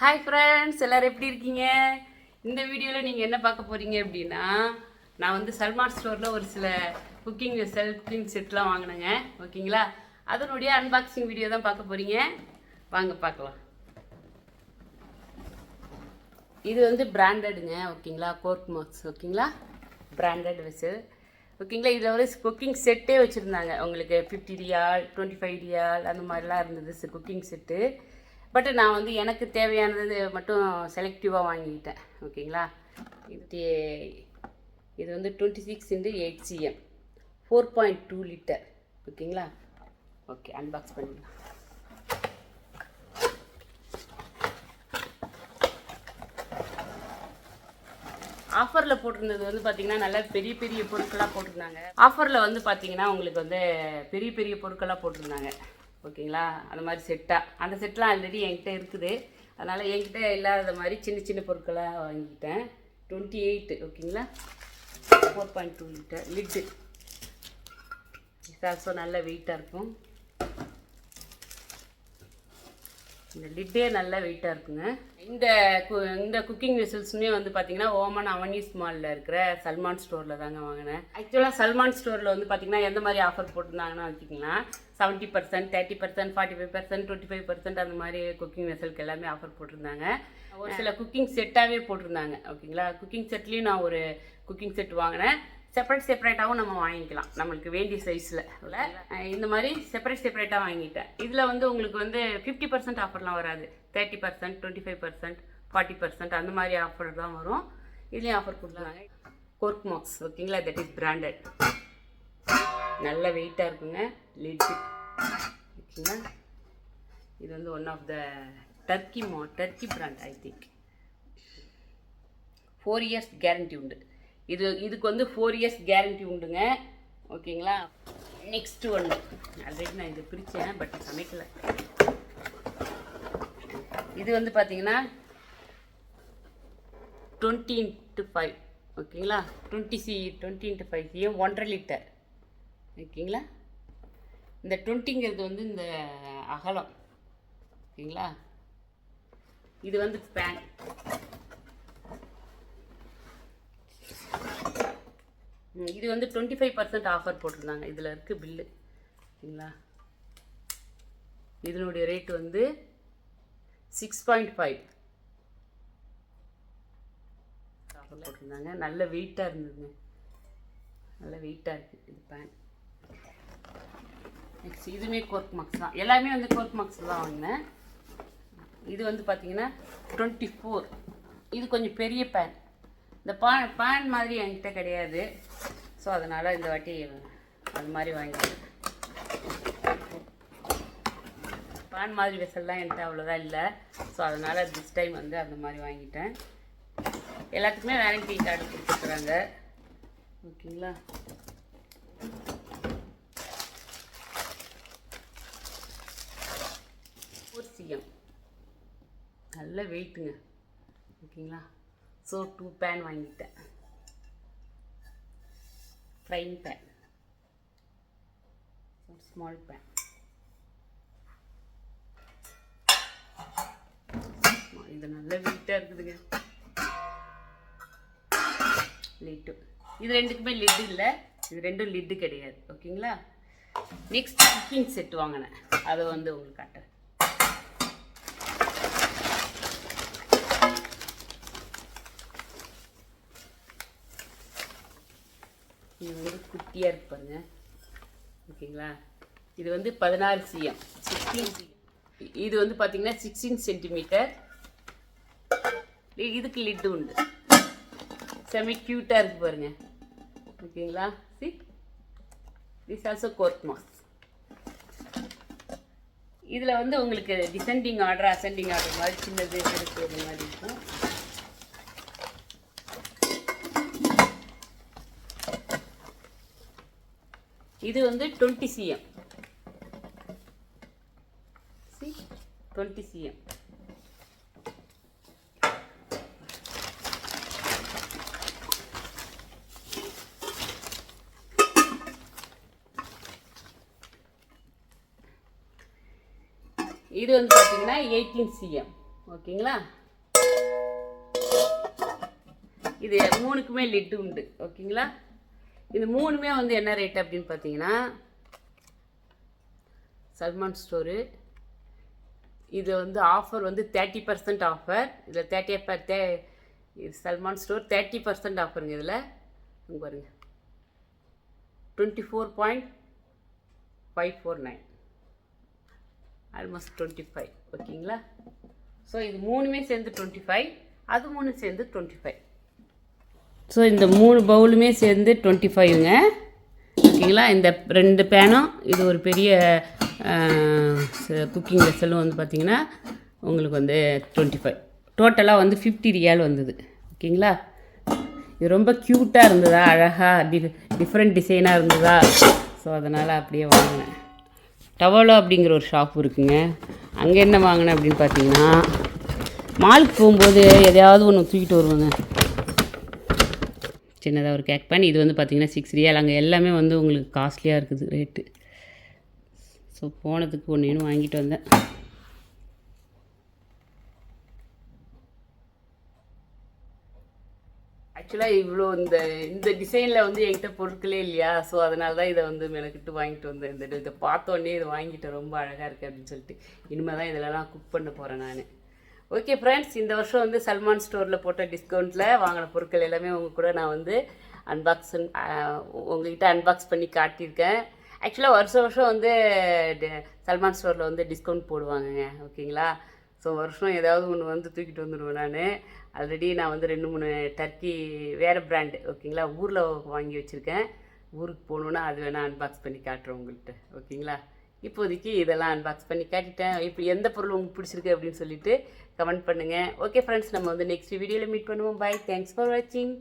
Hi friends எல்லோரும் எப்படி இருக்கீங்க? இந்த வீடியோவில் நீங்கள் என்ன பார்க்க போகிறீங்க அப்படின்னா நான் வந்து சல்மான் ஸ்டோரில் ஒரு சில குக்கிங் வெசல் குக்கிங் செட்லாம் வாங்கினேங்க. ஓகேங்களா அதனுடைய அன்பாக்சிங் வீடியோ தான் பார்க்க போகிறீங்க வாங்க பார்க்கலாம். இது வந்து பிராண்டடுங்க ஓகேங்களா கோர்க் மார்க்ஸ் ஓகேங்களா பிராண்டட் வெசல் ஓகேங்களா இதில் வந்து குக்கிங் செட்டே வச்சுருந்தாங்க. உங்களுக்கு fifty riyal twenty five riyal அந்த மாதிரிலாம் இருந்தது குக்கிங் செட்டு பட் நான் வந்து எனக்கு தேவையானது மட்டும் செலக்டிவாக வாங்கிக்கிட்டேன். ஓகேங்களா இது இது வந்து twenty six into eight CM four point two litre ஓகேங்களா ஓகே அன்பாக்ஸ் பண்ணிடலாம். ஆஃபரில் போட்டிருந்தது வந்து பார்த்திங்கன்னா நல்லா பெரிய பெரிய பொருட்களாக போட்டிருந்தாங்க. ஆஃபரில் வந்து பார்த்தீங்கன்னா உங்களுக்கு வந்து பெரிய பெரிய பொருட்களாக போட்டிருந்தாங்க. ஓகேங்களா? அந்த மாதிரி செட்டாக அந்த செட்லாம் ஆல்ரெடி என்கிட்ட இருக்குது. அதனால் என்கிட்ட இல்லாத மாதிரி சின்ன சின்ன பொருட்களாக வாங்கிக்கிட்டேன். டுவெண்ட்டி எயிட்டு ஓகேங்களா four point two litre lid also நல்ல வெயிட்டாக இருக்கும். இந்த லிட்டே நல்ல வெயிட்டாக இருக்குங்க. இந்த கு- இந்த குக்கிங் விசில்ஸுமே வந்து பார்த்தீங்கன்னா ஓமன் அவனிஸ் மாலில் இருக்கிற சல்மான் ஸ்டோரில் தாங்க வாங்கினேன். ஆக்சுவலாக சல்மான் ஸ்டோரில் வந்து பார்த்தீங்கன்னா எந்த மாதிரி ஆஃபர் போட்டிருந்தாங்கன்னா வச்சுக்கிங்களா? Seventy percent thirty percent forty five percent twenty five percent அந்த மாதிரி குக்கிங் வெசலுக்கு எல்லாமே ஆஃபர் போட்டிருந்தாங்க. ஒரு சில குக்கிங் செட்டாகவே போட்டிருந்தாங்க. ஓகேங்களா குக்கிங் செட்லேயும் நான் ஒரு குக்கிங் செட் வாங்கினேன். செப்பரேட் செப்பரேட்டாகவும் நம்ம வாங்கிக்கலாம். நம்மளுக்கு வேண்டிய சைஸில் இந்த மாதிரி செப்பரேட் செப்பரேட்டாக வாங்கிட்டேன். இதில் வந்து உங்களுக்கு வந்து ஃபிஃப்டி பர்சன்ட் ஆஃபர்லாம் வராது. Thirty percent twenty five percent forty percent அந்த மாதிரி ஆஃபர் தான் வரும். இதுலேயும் ஆஃபர் கொடுத்துருவாங்க கோர்க் மார்க்ஸ் ஓகேங்களா? தட் இஸ் பிராண்டட் நல்ல வெயிட்டாக இருக்குங்க. லிட் ஓகேங்களா? இது வந்து ஒன் ஆஃப் த டர்க்கி மா Turkey brand I think four years guarantee உண்டு. இது இதுக்கு வந்து ஃபோர் இயர்ஸ் கேரண்டி உண்டுங்க. ஓகேங்களா நெக்ஸ்ட் ஒன்று ஆல்ரெடி நான் இதை பிரித்தேன் பட் சமைக்கல. இது வந்து பார்த்தீங்கன்னா டுவெண்ட்டி இன்ட்டு ஃபைவ் ஓகேங்களா twenty C twenty into five CM ஒன்றரை லிட்டர் ஓகேங்களா இந்த டுவெண்ட்டிங்கிறது வந்து இந்த அகலம். ஓகேங்களா இது வந்து பேன் இது வந்து டுவெண்ட்டி ஃபைவ் பர்சன்ட் ஆஃபர் போட்டிருந்தாங்க. இதில் இருக்குது பில்லு சரிங்களா? இதனுடைய ரேட் வந்து சிக்ஸ் பாயிண்ட் ஃபைவ் ஆஃபர் போட்டிருந்தாங்க. நல்ல வெயிட்டாக இருந்ததுங்க. நல்ல வெயிட்டாக இருக்குது இது பேன் நெக்ஸ்ட் இதுவுமே கோர்க் மார்க்ஸ் தான். எல்லாமே வந்து கோர்க் மார்க்ஸ் தான் வாங்கினேன். இது வந்து பார்த்தீங்கன்னா டுவெண்ட்டி ஃபோர் இது கொஞ்சம் பெரிய பேன் இந்த பான் பேன் மாதிரி என்கிட்ட கிடையாது. ஸோ அதனால் இந்த வாட்டி அது மாதிரி வாங்கிட்டேன் பான் மாதிரி வெசல்லாம் என்கிட்ட அவ்வளோதான் இல்லை. ஸோ அதனால் திஸ் டைம் வந்து அந்த மாதிரி வாங்கிட்டேன். எல்லாத்துக்குமே வேரண்டி கார்டு கொடுத்துருக்குறாங்க. ஓகேங்களா? ஒரு சிஎம் நல்ல வெயிட்டுங்க ஓகேங்களா? ஸோ டூ பேன் வாங்கிட்டேன். ஃப்ரைங் பேன் ஸ்மால் பேன் இது நல்ல வீட்டாக இருக்குதுங்க. லிட்டு இது ரெண்டுக்குமே லிட்டு இல்லை. இது ரெண்டும் லிட்டு கிடையாது. ஓகேங்களா நெக்ஸ்ட் குக்கிங் செட் வாங்கினேன். அதை வந்து உங்களுக்கு காட்டுறேன் இது வந்து குட்டியாக இருக்கு பாருங்க. ஓகேங்களா? இது வந்து பதினாறு சிஎம். சிக்ஸ்டீன் சிஎம் இது வந்து பார்த்தீங்கன்னா சிக்ஸ்டீன் சென்டிமீட்டர் இதுக்கு லிட்டு உண்டு. செமி க்யூட்டாக இருக்கு பாருங்க. ஓகேங்களா? See this also court mass இதில் வந்து உங்களுக்கு டிசெண்டிங் ஆர்டர் அசெண்டிங் ஆர்டர் மாதிரி சின்னது பெருசு மாதிரி இருக்கும். இது வந்து twenty CM. See? Twenty CM. இது வந்து பார்த்தீங்கன்னா எயிட்டீன் சிஎம். ஓகேங்களா? இது மூணுக்குமே லிட்டு உண்டு. ஓகேங்களா? இது மூணுமே வந்து என்ன ரேட் அப்படின்னு பார்த்தீங்கன்னா சல்மான் ஸ்டோரு இது வந்து ஆஃபர் வந்து தேர்ட்டி பர்சன்ட் ஆஃபர் இதில் தேர்ட்டி தே இது சல்மான் ஸ்டோர் தேர்ட்டி பர்சன்ட் ஆஃபருங்க இதில். இங்கே பாருங்க. Twenty four point five four nine almost twenty five ஓகேங்களா ஸோ இது மூணுமே சேர்ந்து டுவெண்ட்டி ஃபைவ் அது மூணு சேர்ந்து டுவெண்ட்டி ஃபைவ் ஸோ இந்த மூணு பவுலுமே சேர்ந்து டுவெண்ட்டி ஃபைவ்ங்க ஓகேங்களா? இந்த ரெண்டு பேனும் இது ஒரு பெரிய குக்கிங் வெசலும் வந்து பார்த்திங்கன்னா உங்களுக்கு வந்து டுவெண்ட்டி ஃபைவ் டோட்டலாக வந்து ஃபிஃப்டி ரியால் வந்தது. ஓகேங்களா? இது ரொம்ப க்யூட்டாக இருந்ததா? அழகாக டி டிஃப்ரெண்ட் டிசைனாக இருந்ததா? ஸோ அதனால் அப்படியே வாங்கினேன். டவலோ அப்படிங்கிற ஒரு ஷாப் இருக்குங்க. அங்கே என்ன வாங்கினேன் அப்படின்னு பார்த்தீங்கன்னா மாலுக்கு போகும்போது எதையாவது ஒன்று தூக்கிட்டு வருவோங்க. சின்னதாக ஒரு கேக் பேன் இது வந்து பார்த்தீங்கன்னா சிக்ஸ் ரியால் அங்கே எல்லாமே வந்து உங்களுக்கு காஸ்ட்லியாக இருக்குது ரேட்டு ஸோ போனதுக்கு ஒன்று வாங்கிட்டு வந்தேன். ஆக்சுவலாக இவ்வளோ இந்த இந்த டிசைனில் வந்து என்கிட்ட பொருட்களே இல்லையா? ஸோ அதனால தான் இதை வந்து மெனக்கிட்டு வாங்கிட்டு வந்தேன். இந்த இதை பார்த்தோன்னே இதை வாங்கிட்டேன். ரொம்ப அழகாக இருக்குது அப்படின்னு சொல்லிட்டு. இனிமேல் தான் இதிலலாம் குக் பண்ண போகிறேன் நான். ஓகே ஃப்ரெண்ட்ஸ் இந்த வருஷம் வந்து சல்மான் ஸ்டோரில் போட்ட டிஸ்கவுண்ட்டில் வாங்கின பொருட்கள் எல்லாமே உங்கள் கூட நான் வந்து அன்பாக்ஸ் உங்கள்கிட்ட அன்பாக்ஸ் பண்ணி காட்டியிருக்கேன். ஆக்சுவலாக வருஷம் வருஷம் வந்து சல்மான் ஸ்டோரில் வந்து டிஸ்கவுண்ட் போடுவாங்கங்க ஓகேங்களா ஸோ வருஷம் ஏதாவது ஒன்று வந்து தூக்கிட்டு வந்துடுவேன் நான். ஆல்ரெடி நான் வந்து ரெண்டு மூணு டர்க்கி வேறு பிராண்டு ஓகேங்களா ஊரில் வாங்கி வச்சுருக்கேன். ஊருக்கு போகணுன்னா அது வேணால் அன்பாக்ஸ் பண்ணி காட்டுறேன் உங்கள்கிட்ட ஓகேங்களா இப்போதைக்கு இதெல்லாம் அன்பாக்ஸ் பண்ணி காட்டிட்டேன். இப்போ எந்த பொருள் உங்களுக்கு பிடிச்சிருக்கு அப்படின்னு சொல்லிட்டு கமெண்ட் பண்ணுங்கள் ஓகே ஃப்ரெண்ட்ஸ் நம்ம வந்து நெக்ஸ்ட் வீடியோவில் மீட் பண்ணுவோம். பை தேங்க்ஸ் ஃபார் வாட்சிங்